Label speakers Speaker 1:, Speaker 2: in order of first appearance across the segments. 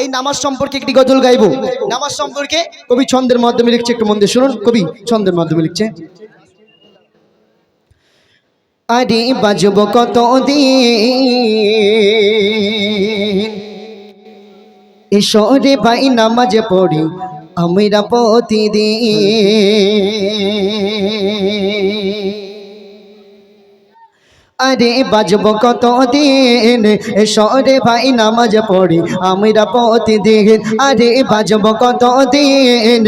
Speaker 1: এই নামাজ সম্পর্কে একটি গজল গাইবো। নামাজ সম্পর্কে কবি ছন্দের মাধ্যমে লিখছে, একটু মন্দির শুনুন। কবি ছন্দের মাধ্যমে লিখছে। আরে বাজব কত দিন? ভাই, নামাজ পড়ি আমরা প্রতিদিন। আরে বাজব কত দিন? সরে ভাই, নামাজ পড়ি। আমরা প্রতিদিন আরে বাজব কত দিন?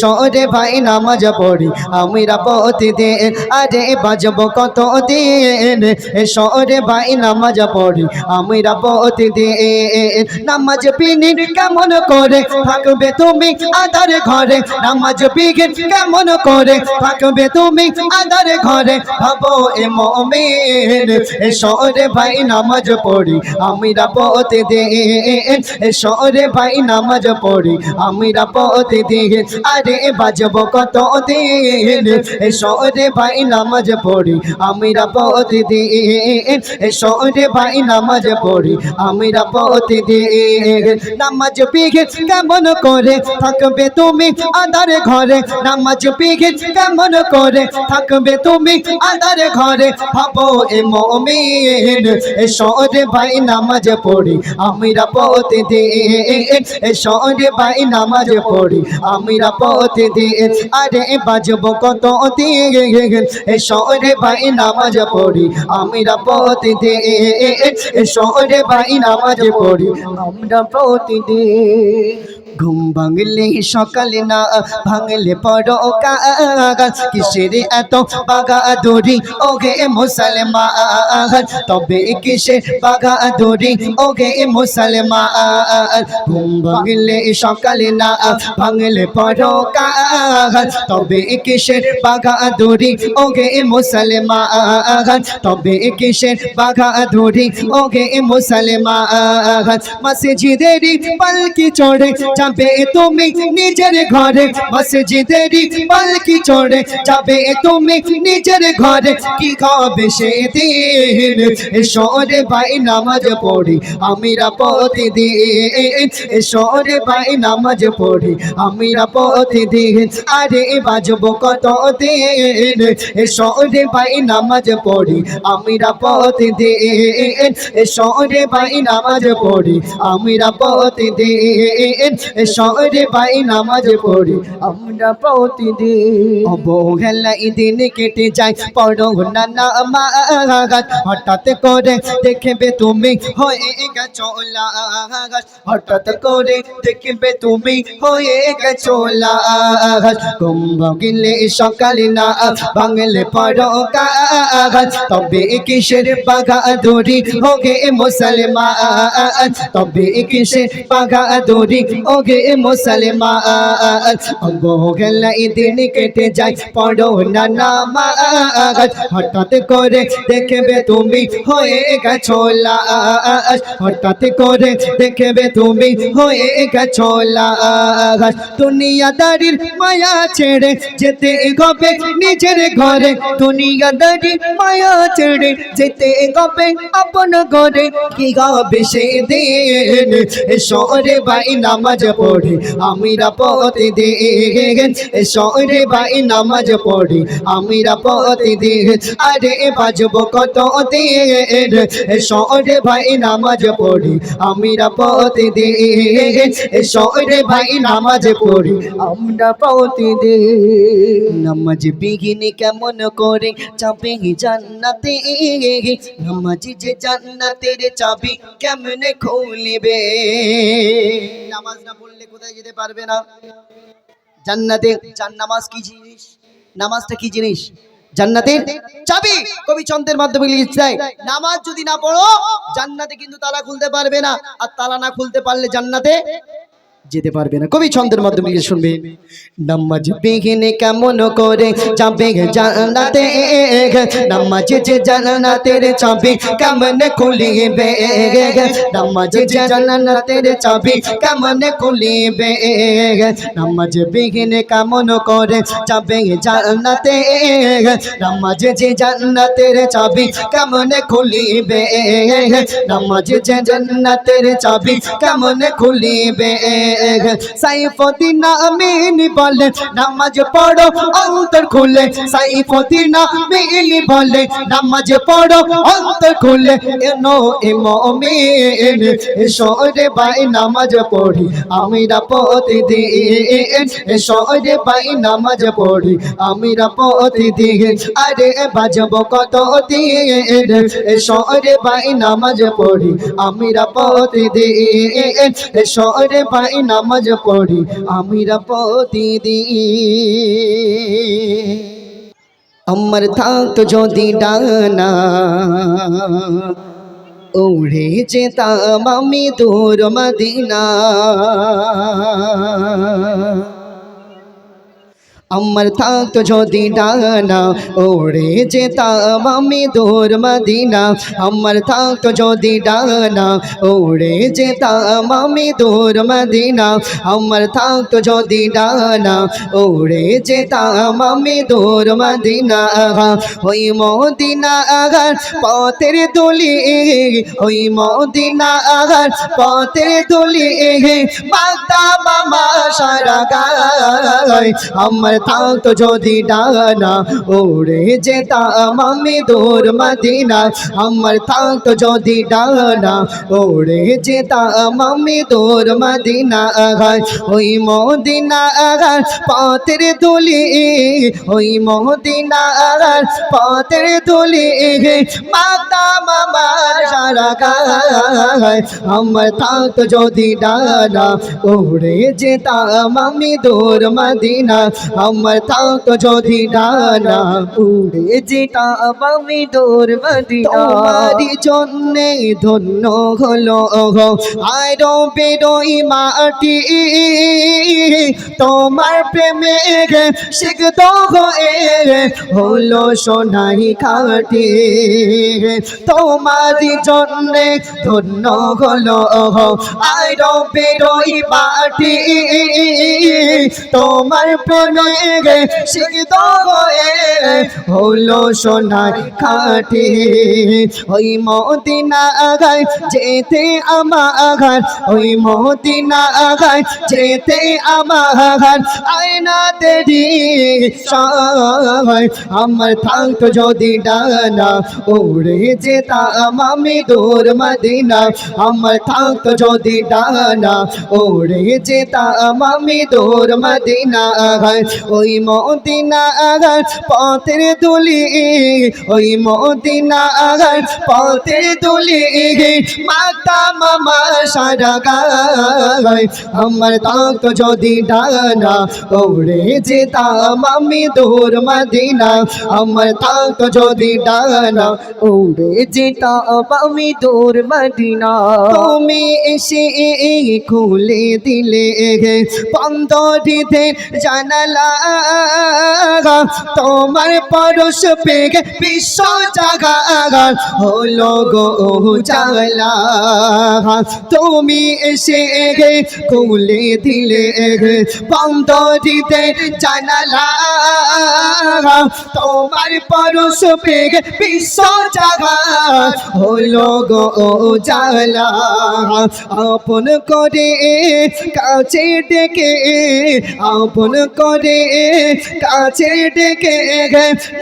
Speaker 1: সরে ভাই, নামাজ পড়ি। আমরা প্রতিদিন আরে বাজব কত দিন? সরে ভাই, নামাজ পড়ি। আমরা প্রতিদিন নামাজ পিনি কেমন করে থাকবে তুমি আদার ঘরে? নামাজ পিগিন কেমন করে থাকবে তুমি আদার ঘরে? ভাবো এ মমিন এ শহরে ভাই নামাজ পড়ি আমিরা পথে দে এ শহরে ভাই নামাজ পড়ি আমিরা পথে দে আরে বাজব কত দিন। শহরে ভাই নামাজ পড়ি আমিরা পথে দে এ শহরে ভাই নামাজ পড়ি আমিরা পথে দে নামাজ পিগে কেমন করে থাকবে তুমি আদার ঘরে? নামাজ পিগে কেমন করে থাকবে তুমি আদার ঘরে? ভাবো এ মমিন শহরে ভাই, নামাজ পড়ি। আমিরা এ শহরে ভাই, নামাজ পড়ি। আমিরা পথে দে আরে বাজব কত দিন শহরে ভাই, নামাজ পড়ি। আমিরা এ শহরে ভাই, নামাজ পড়ি। আমরা প্রতিদিন ঘুম ভাঙলে সকালে না ভাঙলে কাগাজ। কিসের এত বাগা দড়ি ওগে মুসলমান। তবে কিসের বাগা দড়ি ওগে মুসলমান। ঘুম ভাঙলে সকালে না ভাঙলে কাগাজ। তবে কিসের বাগা দড়ি ওগে মুসলমান। তবে কিসের বাগা দড়ি ওগে মুসলমান। মসজিদেরই পালকি চড়ে যাবে তুমি নিজের ঘরে মসজিদেরই পালকি চড়ে? যাবে তুমি নিজের ঘরে, কি খাবে সেদিন শহরে ভাই নামাজ পড়ি, আমিরা প্রতিদিন। শহরে ভাই নামাজ পড়ি, আমিরা প্রতিদিন। আরে বাজব কত দিন? শহরে ভাই নামাজ পড়ি, আমিরা প্রতিদিন। শহরে ভাই নামাজ পড়ি, আমিরা প্রতিদিন। শহরে ভাই নামাজ পড়ি। আমরা প্রতিদিন দিন কেটে যায়, পড়ো না হঠাৎ করে দেখবে তুমি হয়ে হঠাৎ করে দেখবে তুমি হয়ে গেছো লাগাস কুম্ভ গিলে সকালে না বাংলে পড়ো কাগাজ তবে কিসের হোগে মুসলমান। তবে কিসের বাগা দড়ি ওগে মুসলমান অবহেলাই দিন কেটে যায়, পড়ো না নামাজ। হঠাৎ করে দেখবে তুমি হয়ে গেছো হঠাৎ করে দেখবে তুমি হয়ে গেছো দুনিয়াদারির মায়া ছেড়ে যেতে হবে নিজের ঘরে। দুনিয়াদারির মায়া ছেড়ে যেতে হবে আপন ঘরে। কি হবে সেদিন শহরে ভাই নামাজ পড়ি, আমিরা পথে দিন শহরে ভাই, নামাজ পড়ি। আমিরা পথে দিন আরে বাজব কত দিন? ভাই, নামাজ পড়ি। আমিরা পথে দিন শহরে ভাই, নামাজ পড়ি। আমরা প্রতিদিন নামাজ বিঘিনি কেমন করে চাপে জান্নাতে? নামাজ যে জান্নাতের চাবি কেমনে খুলিবে? নামাজ পড়লে কোথায় যেতে পারবে না? জান্নাতে চার নামাজ কি জিনিস? নামাজটা কি জিনিস? জান্নাতের চাবি। কবি চন্দ্রের মাধ্যমে দেয়, নামাজ যদি না পড়ো, জান্নাতে কিন্তু তালা খুলতে পারবে না। আর তালা না খুলতে পারলে জান্নাতে যেতে পারবে না। কবি ছন্দের মাধ্যমে গিয়ে শুনবে, নামাজ বিঘিনে কেমন করে যাবে জান্নাতে নামাজ যে জানাতে রে চাবি কেমন খুলিবে নামাজ যে জান্নাতের চাবি কেমন খুলিবে নামাজ বিঘিনে কেমন করে যাবে জান্নাতে নামাজ যে জান্নাতের চাবি কেমন খুলিবে নামাজ যে জানাতে রে চাবি কেমন খুলিবে সাইফুদ্দিন আমিন বলে, নামাজ পড়ো, অন্তর খুলে। সাইফুদ্দিন আমিন বলে, নামাজ পড়ো, অন্তর খুলে। এনো ইমামিন শহরে ভাই নামাজ পড়ি। আমরা প্রতিদিন শহরে ভাই নামাজ পড়ি। আমরা প্রতিদিন, আরে বাজব কত দিন শহরে ভাই নামাজ পড়ি। আমরা প্রতিদিন শহরে ভাই নামাজ পড়ি আমরা প্রতিদিন আমার থাকতো যদি ডানা উড়ে যেতাম আমি দূর মদিনা। আমার থাকতো যদি ডানা ওড়ে যেতাম আমি দূর মদিনা। আমার থাকতো যদি ডানা ওড়ে যেতাম আমি দূর মদিনা। আমার থাকতো যদি ডানা ওড়ে যেতাম আমি দূর মদিনা। ওই মদিনা আগার পথের দলি, ওই মদিনা আগার পথের দলি, বাগদা মামা সারা গায়। আমার থাকতো যদি ডানা ওড়ে যেতাম আমি দূর মদিনা আমার থাকতো যদি ডানা ওড়ে যেতাম আমি দূর মদিনা আগার ওই মদিনা আগার পথের দুলি ওই মদিনা আগার পথের দুলি মাতা মামা সারা গায় আমার থাকতো যদি ডানা ওড়ে যেতাম আমি দূর মদিনা আমার থাকতো যদি ডানা উড়ে যেতাম আমি দূর মদিনা তোমারই জন্যে ধন্য হলো আরও বেরোই মাটি। তোমার প্রেমে শিখত হয়ে হলো সোনাই খাটি তোমারই জন্যে ধন্য হলো আরও বেরোই মাটি। তোমার প্রেমে হয়ে হলো সোনাই খাটি ওই মদিনা আগায় যেতে আমার ওই মদিনা আগায় যেতে আমার আয়না দেরি আমার থাকতো যদি ডানা, উড়ে যেতাম আমি দূর মদিনা। আমার থাকতো যদি ডানা, উড়ে যেতাম আমি দূর মদিনা ওই মদিনা আগার পথের দুলি, ওই মদিনা আগার পথের দুলি, মাতা মামা সারা গায়। আমার থাকতো যদি ডানা ওড়ে যেতাম আমি দূর মদিনা, আমার থাকতো যদি ডানা ওড়ে যেতাম আমি দূর মদিনা। তুমি এসে খুলে দিলে পন্দরিতে জানালা তোমার পরশ পেগে বিশ্ব জাগা হলো গো জালা তুমি এসে গে খুলে দিলে বন্ধ দিতে জানালা তোমার পরশ পেগে বিশ্ব জাগা হলো গো জালা আপন করে কাছে ডেকে, আপন করে কাছে ডেকে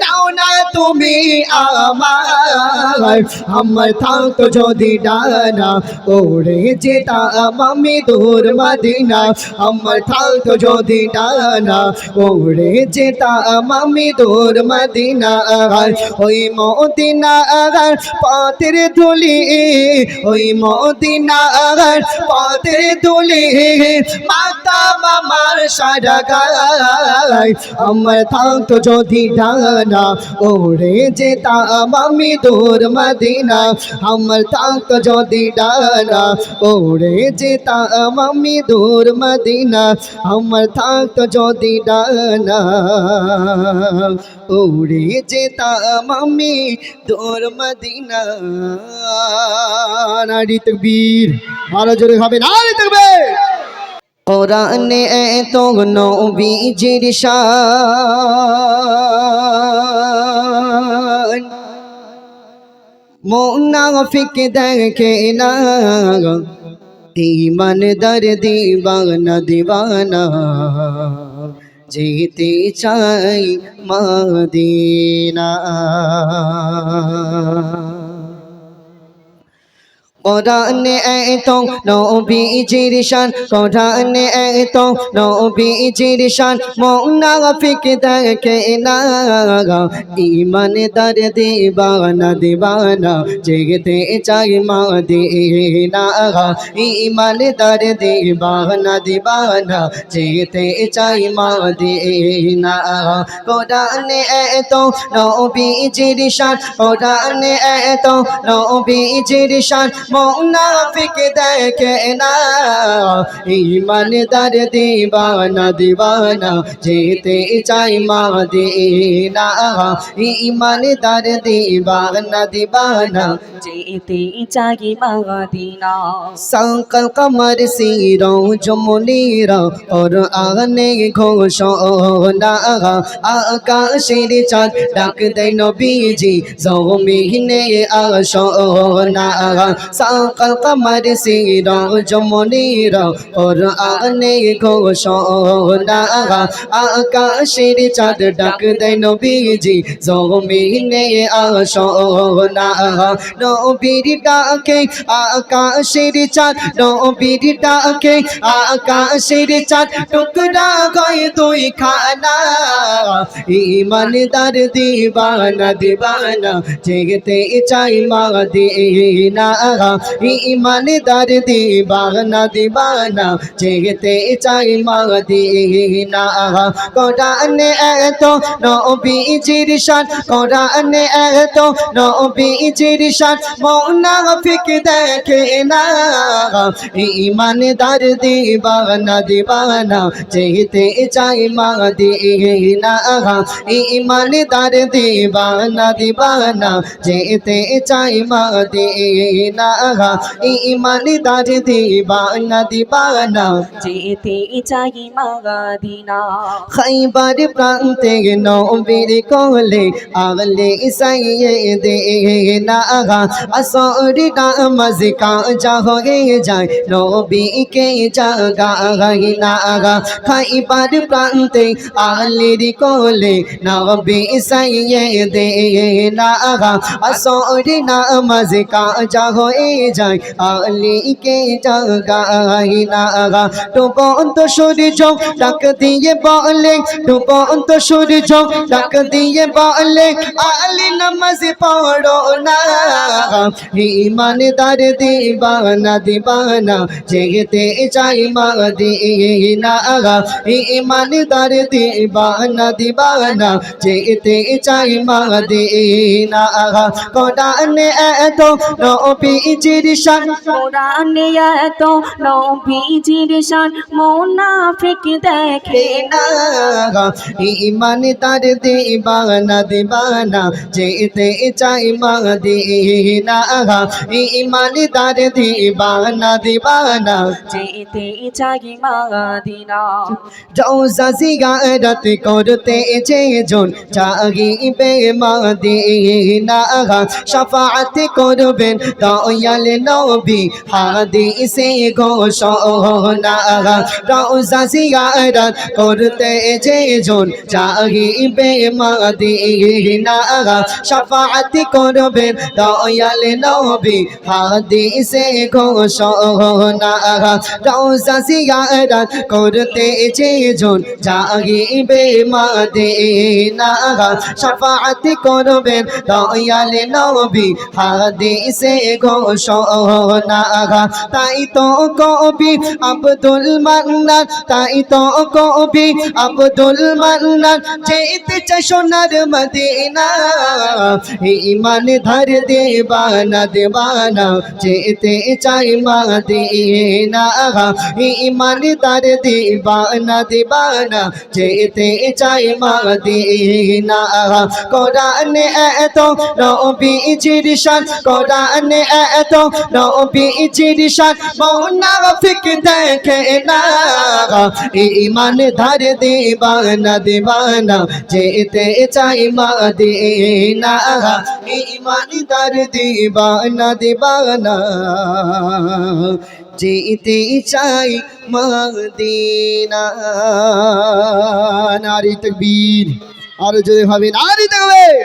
Speaker 1: নাও না তুমি আমার আমার থাকতো যদি ডানা ওড়ে যেতাম আমি দূর মদিনা, আমার থাকতো যদি ডানা ওড়ে যেতাম আমি দূর মদিনা, ওই মদিনা আগার পথের ধুলি, ওই মদিনা আগার পথের ধুলি, মাতা মামার সারা গায় আমার থাকতো যদি ডানা, ওরে যেতাম আমি দূর মদিনা। আমার থাকতো যদি ডানা, ওরে যেতাম আমি দূর মদিনা। আমার থাকতো যদি ডানা উড়ে যেতাম আমি দূর মদিনা। নারী তকবীর, আরও জোরে হবে, নারী তকবীর। কোরআনে এত নবীজির শান। মুনাফিক দেখে না ইমানদার দিবানা দিবানা। যেতে চাই মদিনা। কোরআনে এত নবীজির শান কোরআনে এত নবীজির শান মুনাফিক দেখে না ইমানদার দিবানা দিবানা যেতে চাই মদিনা ইমানদার দিবানা দিবানা যেতে চাই মদিনা কোরআনে এত নবীজির শান কোরআনে এত নবীজির শান মোনাফিক দেখে না ইমানদার দিবানা দিবানা, যেতে চাই মা দিনা ইমানদার দিবানা দিবানা,
Speaker 2: যেতে চাই মা দিনা
Speaker 1: সংকল কমর সিরো জমনিরা ওর আনে ঘোষণা। আকাশের চাঁদ ডাক দেয় নবীজি, জমিনে আসনা। সাকাল কামার সির যমনির ওর আনে ঘোষণা। আকাশের চাঁদ ডাক দেয় নবীজি, জমিনে আসনা। নবীর ডাকে আকাশের চাঁদ, নবীর ডাকে আকাশের চাঁদ। টুকরা গয় তুই খানা ইমানদার দিবানা দিবানা। জেগতে চাই মা দিনা ইমানদার দিবানা দিবানা, যেতে চাই মদিনা। কোরআনে এত নবীজির শান, কোরআনে এত নবীজির শান, মুনাফিক দেখে না। ইমানদার দিবানা দিবানা, যেতে চাই মদিনা। ইমানদার দিবানা দিবানা, যেতে চাই মদিনা। ইমানদার দিবানা দিবানা
Speaker 2: যেতে চাই মদিনা
Speaker 1: খাইবার প্রান্তে নবীর কোলে আগলে সাইয়ে দে না আসরি নামাজ কাজা হয়ে যায় নবীকে জাগাই না খাইবার প্রান্তে আলির কোলে নবী সাইয়ে দে না আসরি নামাজ কাজা হয়ে যায় আলিকে জাগাই না ডুবন্ত সূর্য ডাক দিয়ে বলে ডুবন্ত সূর্য ডাক দিয়ে বলে, আলি নামাজ পড়ো না ইমানদার দিবানা দিবানা, যেতে চাই মদিনা ইমানদার দিবানা দিবানা, যেতে চাই মদিনা কোরআনে এত নবীজির শান।
Speaker 2: কোরআনে এত নবীজির শান মুনাফিক দেখে না
Speaker 1: ইমান তার দিবানা দিবানা যেতে চাই মদিনা ইমান তার দিবানা দিবানা।
Speaker 2: যেতে চাই মদিনা।
Speaker 1: রওজা জিয়ারত করতে যে জন চাহিবে মদিনা শাফাআত করবেন দয়াল নবী হাদিসে ঘোষণা, রওজা জিয়ারত করতে যে জন চাহিবে মদিনা, শাফাআত করবেন দয়াল নবী হাদিসে ঘোষণা, রওজা জিয়ারত করতে যে জন চাহিবে মদিনা, শাফাআত করবেন দয়াল নবী হাদিসে ঘোষণা। সোনা তাই তো কবি আব্দুল মান্নান, তাই তো কবি আব্দুল মান্নান। যেতে চাই সোনার মদিনা ইমান ধর দেবানা দেবানা। যেতে চাই মদিনা ইমান ধর দেবানা দেবানা। যেতে চাই মদিনা, কোরআনে এত নবী জিরশান, কোরআনে এত নবী জিরশান মুনাফিক দেখে না ইমান ধর দেবানা দেবানা, যেতে চাই মদিনা ইমান ধর দেবানা দেবানা, যেতে চাই মদিনা নারী তকবীর, আরও যদি হবে নারী তকবীর।